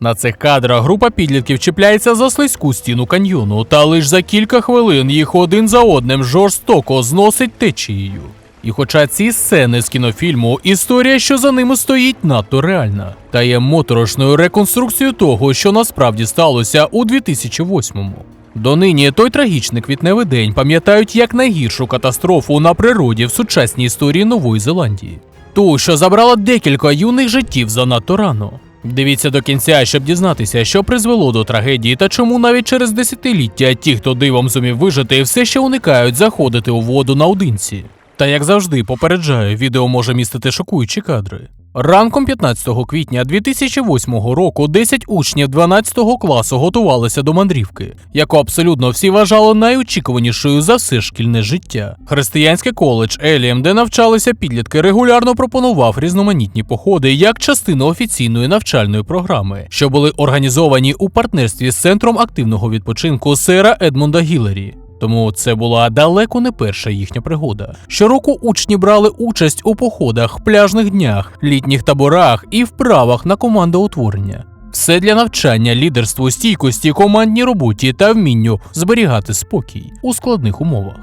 На цих кадрах група підлітків чіпляється за слизьку стіну каньйону, та лише за кілька хвилин їх один за одним жорстоко зносить течією. І хоча ці сцени з кінофільму, історія, що за ними стоїть, надто реальна, та є моторошною реконструкцією того, що насправді сталося у 2008-му. Донині той трагічний квітневий день пам'ятають як найгіршу катастрофу на природі в сучасній історії Нової Зеландії. Ту, що забрала декілька юних життів занадто рано. Дивіться до кінця, щоб дізнатися, що призвело до трагедії та чому навіть через десятиліття ті, хто дивом зумів вижити, все ще уникають заходити у воду наодинці. Та як завжди, попереджаю, відео може містити шокуючі кадри. Ранком 15 квітня 2008 року 10 учнів 12 класу готувалися до мандрівки, яку абсолютно всі вважали найочікуванішою за все шкільне життя. Християнський коледж Елієм, де навчалися підлітки, регулярно пропонував різноманітні походи як частину офіційної навчальної програми, що були організовані у партнерстві з центром активного відпочинку сера Едмунда Гіллері. Тому це була далеко не перша їхня пригода. Щороку учні брали участь у походах, пляжних днях, літніх таборах і вправах на командоутворення. Все для навчання лідерству, стійкості, командній роботі та вмінню зберігати спокій у складних умовах.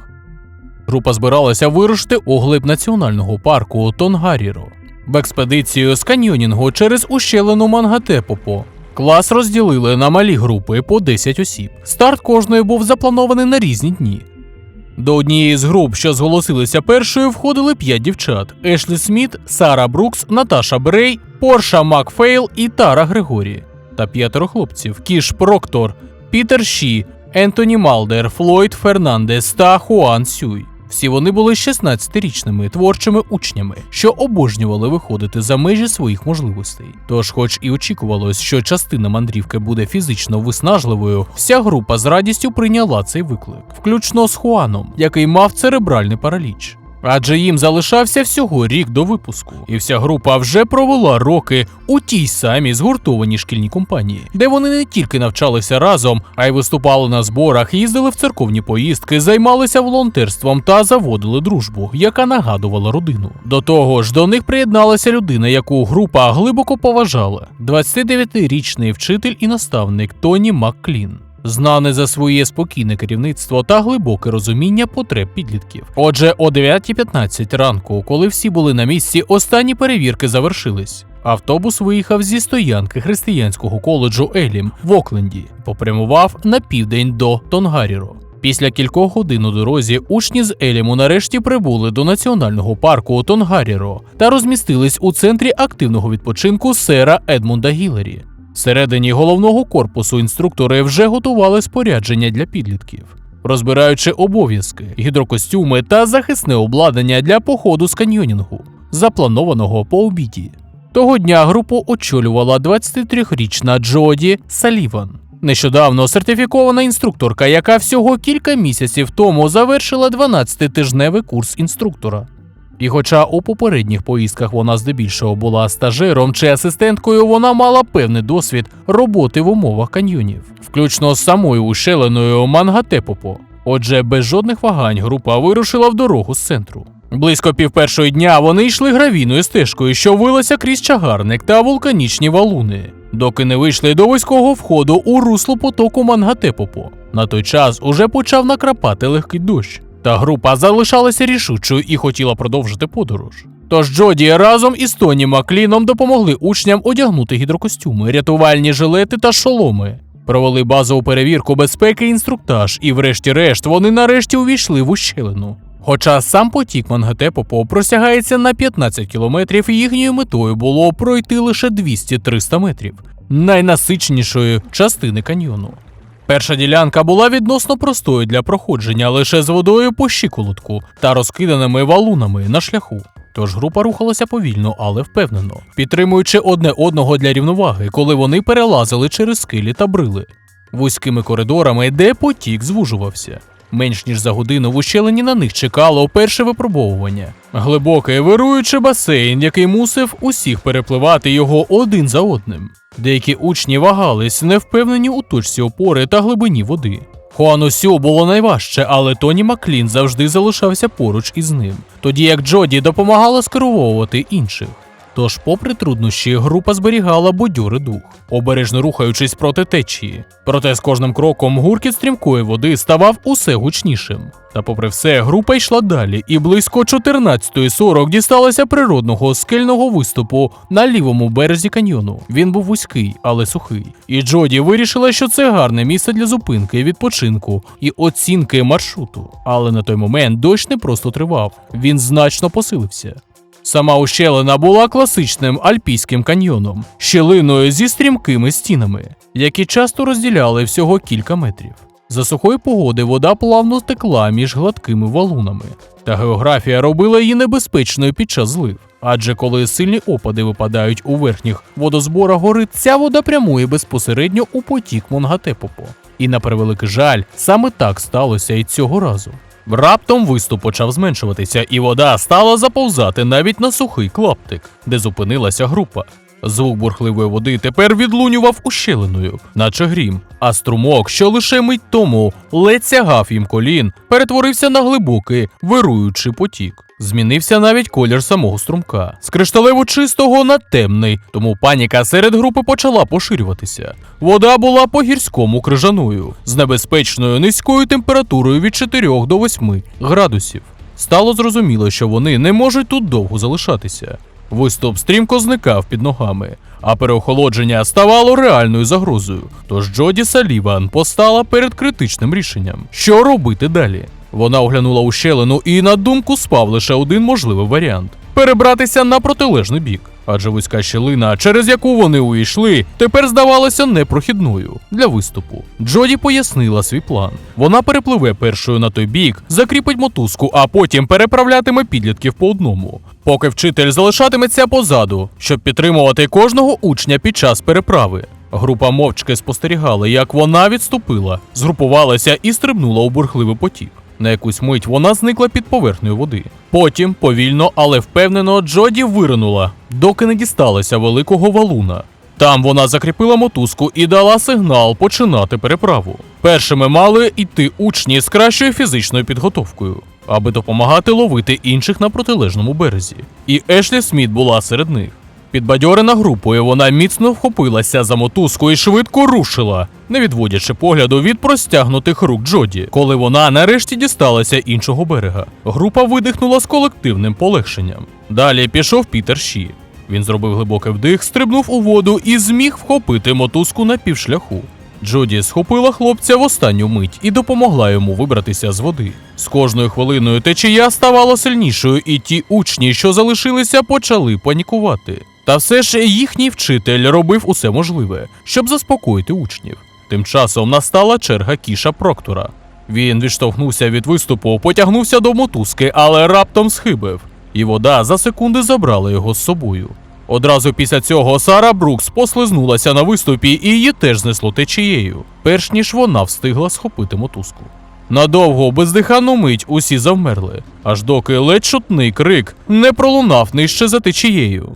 Група збиралася вирушити у глиб національного парку Тонгаріро в експедицію з каньйонінгу через ущелину Мангатепопо. Клас розділили на малі групи по 10 осіб. Старт кожної був запланований на різні дні. До однієї з груп, що зголосилися першою, входили п'ять дівчат: Ешлі Сміт, Сара Брукс, Наташа Брей, Порша Макфейл і Тара Григорі. Та п'ятеро хлопців: Кіш Проктор, Пітер Ші, Ентоні Малдер, Флойд Фернандес та Хуан Сюй. Всі вони були 16-річними творчими учнями, що обожнювали виходити за межі своїх можливостей. Тож, хоч і очікувалось, що частина мандрівки буде фізично виснажливою, вся група з радістю прийняла цей виклик, включно з Хуаном, який мав церебральний параліч. Адже їм залишався всього рік до випуску, і вся група вже провела роки у тій самій згуртованій шкільній компанії, де вони не тільки навчалися разом, а й виступали на зборах, їздили в церковні поїздки, займалися волонтерством та заводили дружбу, яка нагадувала родину. До того ж, до них приєдналася людина, яку група глибоко поважала: 29-річний вчитель і наставник Тоні Макклін знаний за своє спокійне керівництво та глибоке розуміння потреб підлітків. Отже, о 9.15 ранку, коли всі були на місці, останні перевірки завершились. Автобус виїхав зі стоянки християнського коледжу Елім в Окленді, попрямував на південь до Тонгаріро. Після кількох годин у дорозі учні з Еліму нарешті прибули до національного парку Тонгаріро та розмістились у центрі активного відпочинку сера Едмунда Гіллері. Всередині головного корпусу інструктори вже готували спорядження для підлітків, розбираючи обов'язки, гідрокостюми та захисне обладнання для походу з каньйонінгу, запланованого по обіді. Того дня групу очолювала 23-річна Джоді Саліван. Нещодавно сертифікована інструкторка, яка всього кілька місяців тому завершила 12-тижневий курс інструктора. І хоча у попередніх поїздках вона здебільшого була стажером чи асистенткою, вона мала певний досвід роботи в умовах каньйонів, включно з самою ущелиною Мангатепопо. Отже, без жодних вагань група вирушила в дорогу з центру. Близько півпершої дня вони йшли гравійною стежкою, що вилася крізь чагарник та вулканічні валуни, доки не вийшли до вузького входу у русло потоку Мангатепопо. На той час уже почав накрапати легкий дощ. Та група залишалася рішучою і хотіла продовжити подорож. Тож Джоді разом із Тоні Макліном допомогли учням одягнути гідрокостюми, рятувальні жилети та шоломи. Провели базову перевірку безпеки і інструктаж, і, врешті-решт, вони нарешті увійшли в ущелину. Хоча сам потік Мангатепопо просягається на 15 кілометрів, їхньою метою було пройти лише 200-300 метрів найнасичнішої частини каньйону. Перша ділянка була відносно простою для проходження лише з водою по щиколотку та розкиданими валунами на шляху. Тож група рухалася повільно, але впевнено, підтримуючи одне одного для рівноваги, коли вони перелазили через скелі та брили вузькими коридорами, де потік звужувався. Менш ніж за годину в ущелині на них чекало перше випробовування. Глибокий вируючий басейн, який мусив усіх перепливати його один за одним. Деякі учні вагались, не впевнені у точці опори та глибині води. Хуану Сю було найважче, але Тоні Маклін завжди залишався поруч із ним, тоді як Джоді допомагала скеровувати інших. Тож, попри труднощі, група зберігала бодьорий дух, обережно рухаючись проти течії. Проте з кожним кроком гуркіт стрімкої води ставав усе гучнішим. Та попри все, група йшла далі, і близько 14.40 дісталася природного скельного виступу на лівому березі каньйону. Він був вузький, але сухий. І Джоді вирішила, що це гарне місце для зупинки, відпочинку і оцінки маршруту. Але на той момент дощ не просто тривав, він значно посилився. Сама ущелина була класичним альпійським каньйоном, щелиною зі стрімкими стінами, які часто розділяли всього кілька метрів. За сухої погоди вода плавно текла між гладкими валунами, та географія робила її небезпечною під час злив. Адже коли сильні опади випадають у верхніх водозборах гори, ця вода прямує безпосередньо у потік Монгатепопо. І на превеликий жаль, саме так сталося і цього разу. Раптом виступ почав зменшуватися, і вода стала заповзати навіть на сухий клаптик, де зупинилася група. Звук бурхливої води тепер відлунював ущелиною, наче грім, а струмок, що лише мить тому ледь сягав їм колін, перетворився на глибокий, вируючий потік. Змінився навіть колір самого струмка з кришталево чистого на темний, тому паніка серед групи почала поширюватися. Вода була по гірському крижаною з небезпечною низькою температурою від 4 до 8 градусів. Стало зрозуміло, що вони не можуть тут довго залишатися. Виступ стрімко зникав під ногами, а переохолодження ставало реальною загрозою. Тож Джоді Саліван постала перед критичним рішенням, що робити далі. Вона оглянула ущелину і на думку спав лише один можливий варіант перебратися на протилежний бік. Адже вузька щелина, через яку вони увійшли, тепер здавалася непрохідною для виступу. Джоді пояснила свій план. Вона перепливе першою на той бік, закріпить мотузку, а потім переправлятиме підлітків по одному. Поки вчитель залишатиметься позаду, щоб підтримувати кожного учня під час переправи. Група мовчки спостерігала, як вона відступила, згрупувалася і стрибнула у бурхливий потік. На якусь мить вона зникла під поверхнею води. Потім, повільно, але впевнено, Джоді виринула, доки не дісталася великого валуна. Там вона закріпила мотузку і дала сигнал починати переправу. Першими мали йти учні з кращою фізичною підготовкою, аби допомагати ловити інших на протилежному березі. І Ешлі Сміт була серед них. Підбадьорена групою, вона міцно вхопилася за мотузку і швидко рушила, не відводячи погляду від простягнутих рук Джоді. Коли вона нарешті дісталася іншого берега, група видихнула з колективним полегшенням. Далі пішов Пітер Ші. Він зробив глибокий вдих, стрибнув у воду і зміг вхопити мотузку на півшляху. Джоді схопила хлопця в останню мить і допомогла йому вибратися з води. З кожною хвилиною течія ставала сильнішою, і ті учні, що залишилися, почали панікувати. Та все ж їхній вчитель робив усе можливе, щоб заспокоїти учнів. Тим часом настала черга кіша Проктора. Він відштовхнувся від виступу, потягнувся до мотузки, але раптом схибив, і вода за секунди забрала його з собою. Одразу після цього Сара Брукс послизнулася на виступі і її теж знесло течією, перш ніж вона встигла схопити мотузку. Надовго бездиханну мить усі завмерли, аж доки ледь чутний крик не пролунав нижче за течією.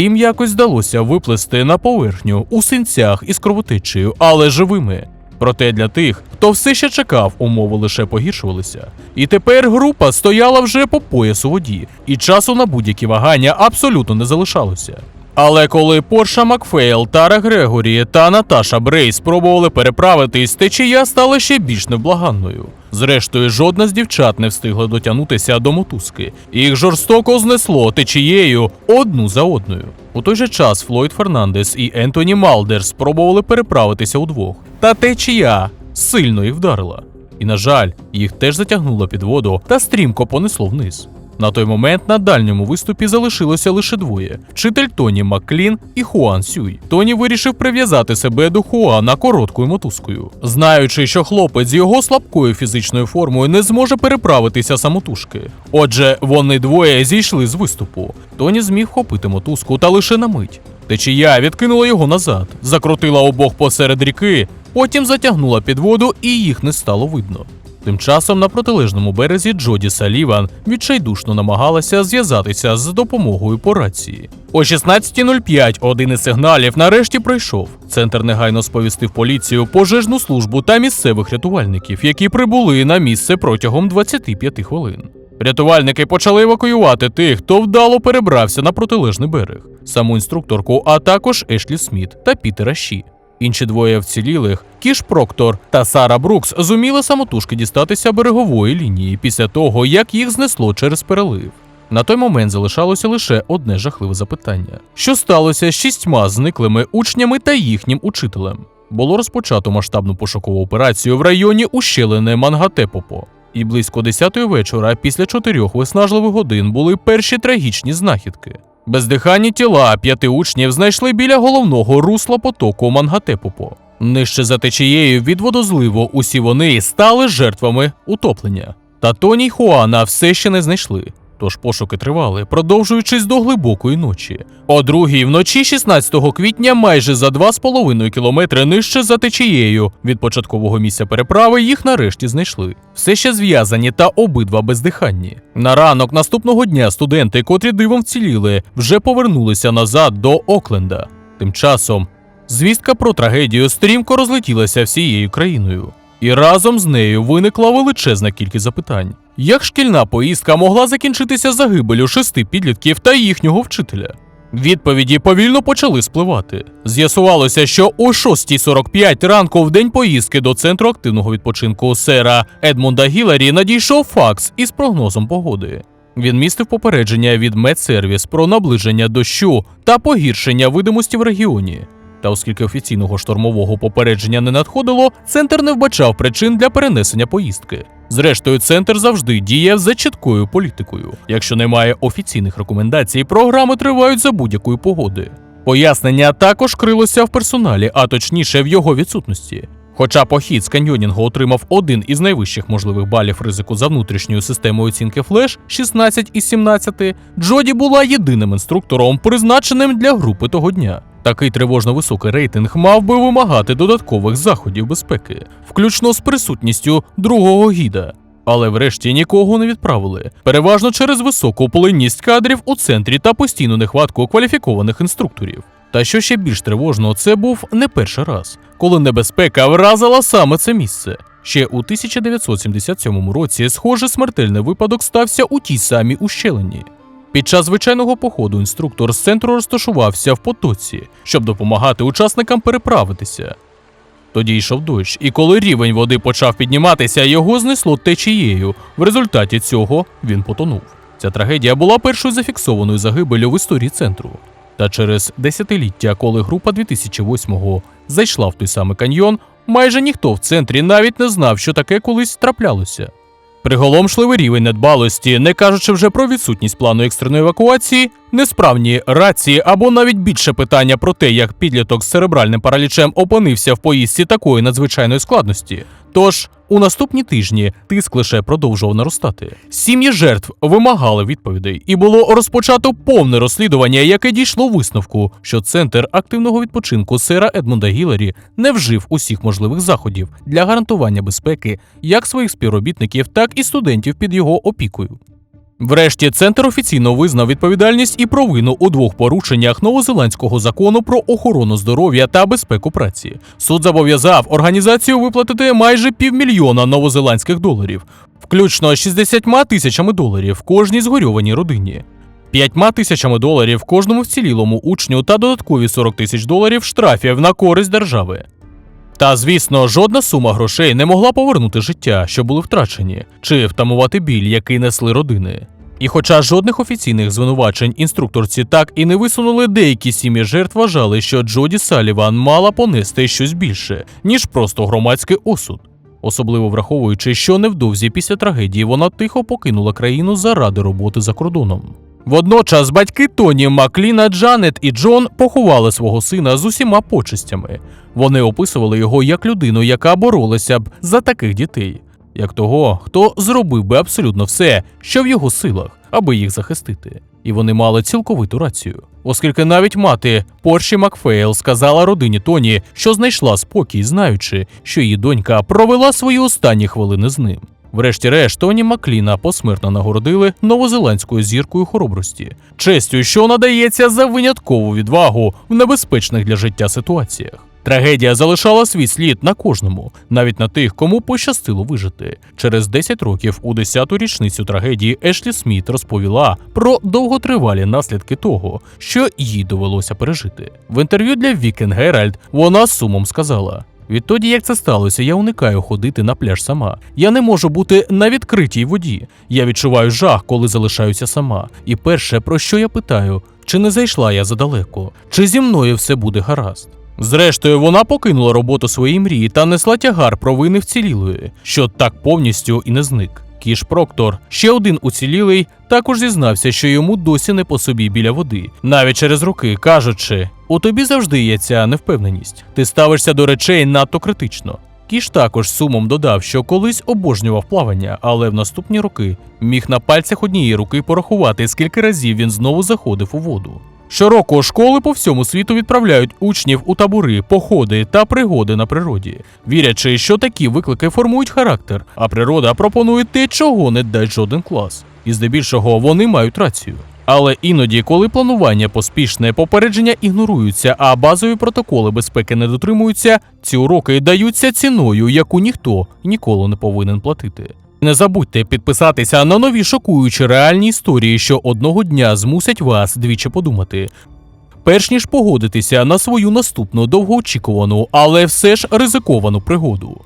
Їм якось вдалося виплисти на поверхню у синцях із кровотечею, але живими. Проте для тих, хто все ще чекав, умови лише погіршувалися. І тепер група стояла вже по поясу воді, і часу на будь-які вагання абсолютно не залишалося. Але коли Порша Макфейл, Тара Грегорі та Наташа Брей спробували переправитись, течія стала ще більш невблаганною. Зрештою, жодна з дівчат не встигла дотягнутися до мотузки. Їх жорстоко знесло течією одну за одною. У той же час Флойд Фернандес і Ентоні Малдер спробували переправитися удвох. Та течія сильно їх вдарила. І, на жаль, їх теж затягнуло під воду та стрімко понесло вниз. На той момент на дальньому виступі залишилося лише двоє: вчитель Тоні Макклін і Хуан Сюй. Тоні вирішив прив'язати себе до Хуана короткою мотузкою, знаючи, що хлопець з його слабкою фізичною формою не зможе переправитися самотужки. Отже, вони двоє зійшли з виступу. Тоні зміг вхопити мотузку та лише на мить. Течія відкинула його назад, закрутила обох посеред ріки, потім затягнула під воду і їх не стало видно. Тим часом на протилежному березі Джоді Саліван відчайдушно намагалася зв'язатися з допомогою по рації. О 16.05 один із сигналів нарешті пройшов. Центр негайно сповістив поліцію, пожежну службу та місцевих рятувальників, які прибули на місце протягом 25 хвилин. Рятувальники почали евакуювати тих, хто вдало перебрався на протилежний берег, саму інструкторку, а також Ешлі Сміт та Пітера Ші. Інші двоє вцілілих, Кіш Проктор та Сара Брукс, зуміли самотужки дістатися берегової лінії після того, як їх знесло через перелив. На той момент залишалося лише одне жахливе запитання: що сталося з шістьма зниклими учнями та їхнім учителем? Було розпочато масштабну пошукову операцію в районі ущелини Мангатепопо. І близько 10-ї вечора, після чотирьох виснажливих годин, були перші трагічні знахідки. Бездиханні тіла п'яти учнів знайшли біля головного русла потоку Мангатепопо. Нижче за течією від водозливу усі вони стали жертвами утоплення. Та Тоні Хуана все ще не знайшли. Тож пошуки тривали, продовжуючись до глибокої ночі. О другій вночі 16 квітня, майже за 2,5 кілометри нижче за течією від початкового місця переправи їх нарешті знайшли. Все ще зв'язані та обидва бездиханні. На ранок наступного дня студенти, котрі дивом вціліли, вже повернулися назад до Окленда. Тим часом звістка про трагедію стрімко розлетілася всією країною. І разом з нею виникла величезна кількість запитань. Як шкільна поїздка могла закінчитися загибелю шести підлітків та їхнього вчителя? Відповіді повільно почали спливати. З'ясувалося, що о 6.45 ранку в день поїздки до центру активного відпочинку сера Едмунда Гіларі надійшов факс із прогнозом погоди. Він містив попередження від Медсервіс про наближення дощу та погіршення видимості в регіоні. Та оскільки офіційного штормового попередження не надходило, центр не вбачав причин для перенесення поїздки. Зрештою, центр завжди діє за чіткою політикою. Якщо немає офіційних рекомендацій, програми тривають за будь-якої погоди. Пояснення також крилося в персоналі, а точніше в його відсутності. Хоча похід з каньйонінгу отримав один із найвищих можливих балів ризику за внутрішньою системою оцінки Флеш 16 із 17, Джоді була єдиним інструктором, призначеним для групи того дня. Такий тривожно високий рейтинг мав би вимагати додаткових заходів безпеки, включно з присутністю другого гіда. Але врешті нікого не відправили, переважно через високу полинність кадрів у центрі та постійну нехватку кваліфікованих інструкторів. Та що ще більш тривожно, це був не перший раз, коли небезпека вразила саме це місце. Ще у 1977 році схожий смертельний випадок стався у тій самій ущелині. Під час звичайного походу інструктор з центру розташувався в потоці, щоб допомагати учасникам переправитися. Тоді йшов дощ, і коли рівень води почав підніматися, його знесло течією. В результаті цього він потонув. Ця трагедія була першою зафіксованою загибелю в історії центру. Та через десятиліття, коли група 2008-го зайшла в той самий каньйон, майже ніхто в центрі навіть не знав, що таке колись траплялося. Приголомшливий рівень недбалості, не кажучи вже про відсутність плану екстреної евакуації, несправні рації або навіть більше питання про те, як підліток з церебральним паралічем опинився в поїздці такої надзвичайної складності. Тож у наступні тижні тиск лише продовжував наростати. Сім'ї жертв вимагали відповідей, і було розпочато повне розслідування, яке дійшло висновку, що центр активного відпочинку сера Едмунда Гіларі не вжив усіх можливих заходів для гарантування безпеки як своїх співробітників, так і студентів під його опікою. Врешті центр офіційно визнав відповідальність і провину у двох порушеннях новозеландського закону про охорону здоров'я та безпеку праці. Суд зобов'язав організацію виплатити майже півмільйона новозеландських доларів, включно 60 тисячами доларів кожній згорьованій родині. П'ятьма тисячами доларів кожному вцілілому учню та додаткові 40 тисяч доларів штрафів на користь держави. Та, звісно, жодна сума грошей не могла повернути життя, що були втрачені, чи втамувати біль, який несли родини. І хоча жодних офіційних звинувачень інструкторці так і не висунули, деякі сім'ї жертв вважали, що Джоді Саліван мала понести щось більше, ніж просто громадський осуд. Особливо враховуючи, що невдовзі після трагедії вона тихо покинула країну заради роботи за кордоном. Водночас батьки Тоні Макліна, Джанет і Джон поховали свого сина з усіма почестями. Вони описували його як людину, яка боролася б за таких дітей, як того, хто зробив би абсолютно все, що в його силах, аби їх захистити. І вони мали цілковиту рацію, оскільки навіть мати Порші Макфейл сказала родині Тоні, що знайшла спокій, знаючи, що її донька провела свої останні хвилини з ним. Врешті-решт, Тоні Макліна посмертно нагородили новозеландською зіркою хоробрості, честю, що надається за виняткову відвагу в небезпечних для життя ситуаціях. Трагедія залишала свій слід на кожному, навіть на тих, кому пощастило вижити. Через 10 років у 10-ту річницю трагедії Ешлі Сміт розповіла про довготривалі наслідки того, що їй довелося пережити. В інтерв'ю для Weekend Herald вона сумом сказала: Відтоді, як це сталося, я уникаю ходити на пляж сама. Я не можу бути на відкритій воді. Я відчуваю жах, коли залишаюся сама. І перше, про що я питаю, чи не зайшла я задалеко, чи зі мною все буде гаразд. Зрештою, вона покинула роботу своєї мрії та несла тягар провини вцілілої, що так повністю і не зник. Кіш Проктор, ще один уцілілий, також зізнався, що йому досі не по собі біля води, навіть через роки, кажучи: у тобі завжди є ця невпевненість. Ти ставишся до речей надто критично. Кіш також сумом додав, що колись обожнював плавання, але в наступні роки міг на пальцях однієї руки порахувати, скільки разів він знову заходив у воду. Щороку школи по всьому світу відправляють учнів у табори, походи та пригоди на природі, вірячи, що такі виклики формують характер, а природа пропонує те, чого не дасть жоден клас. І здебільшого вони мають рацію. Але іноді, коли планування поспішне, попередження ігноруються, а базові протоколи безпеки не дотримуються, ці уроки даються ціною, яку ніхто ніколи не повинен платити. Не забудьте підписатися на нові шокуючі реальні історії, що одного дня змусять вас двічі подумати. Перш ніж погодитися на свою наступну довгоочікувану, але все ж ризиковану пригоду.